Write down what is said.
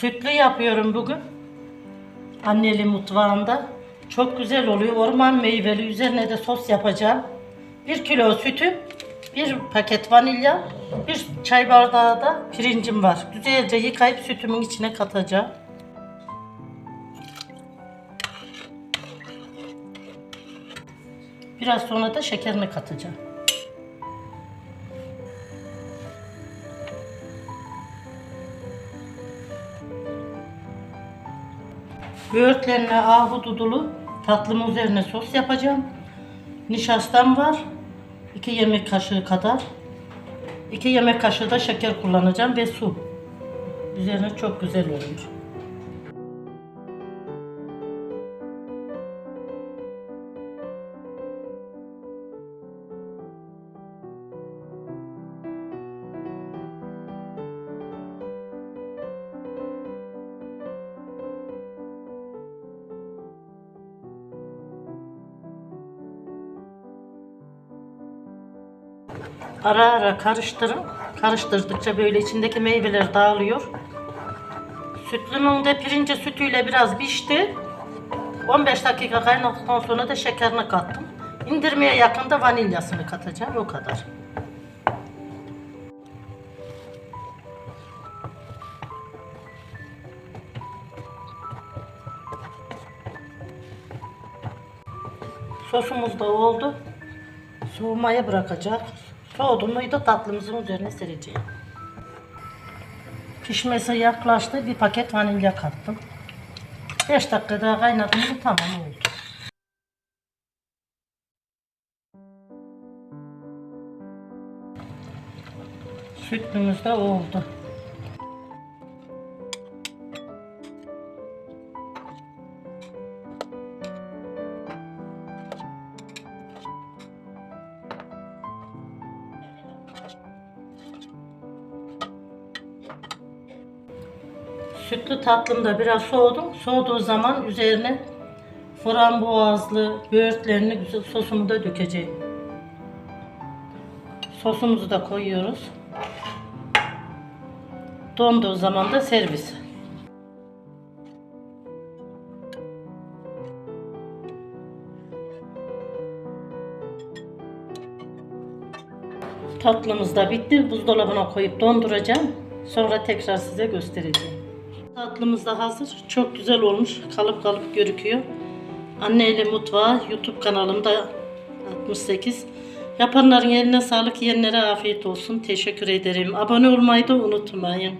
Sütlü yapıyorum bugün. Anneli mutfağında. Çok güzel oluyor. Orman meyveli. Üzerine de sos yapacağım. Bir kilo sütüm, bir paket vanilya, bir çay bardağı da pirincim var. Güzelce yıkayıp sütümün içine katacağım. Biraz sonra da şekerini katacağım. Böğürtlenle ahududulu tatlımın üzerine sos yapacağım. Nişastam var. 2 yemek kaşığı kadar. 2 yemek kaşığı da şeker kullanacağım ve su. Üzerine çok güzel oluyor. Ara ara karıştırın. Karıştırdıkça böyle içindeki meyveler dağılıyor. Sütlümün de pirinci sütüyle biraz pişti. 15 dakika kaynadıktan sonra da şekerini kattım. İndirmeye yakında vanilyasını katacağım. O kadar. Sosumuz da oldu. Soğumaya bırakacak. Soğudu muydu tatlımızın üzerine sereceğim. Pişmesi yaklaştı. Bir paket vanilya kattım. 5 dakika daha kaynadım mı tamam oldu. Sütlümüz de oldu. Sütlü tatlım da biraz soğudu. Soğuduğu zaman üzerine frambuazlı böğürtlerini güzel sosumu da dökeceğim. Sosumuzu da koyuyoruz. Donduğu zaman da servis. Tatlımız da bitti. Buzdolabına koyup donduracağım. Sonra tekrar size göstereceğim. Tatlımız da hazır. Çok güzel olmuş. Kalıp kalıp görüküyor. Anne ile mutfağı YouTube kanalımda 68. Yapanların eline sağlık, yiyenlere afiyet olsun. Teşekkür ederim. Abone olmayı da unutmayın.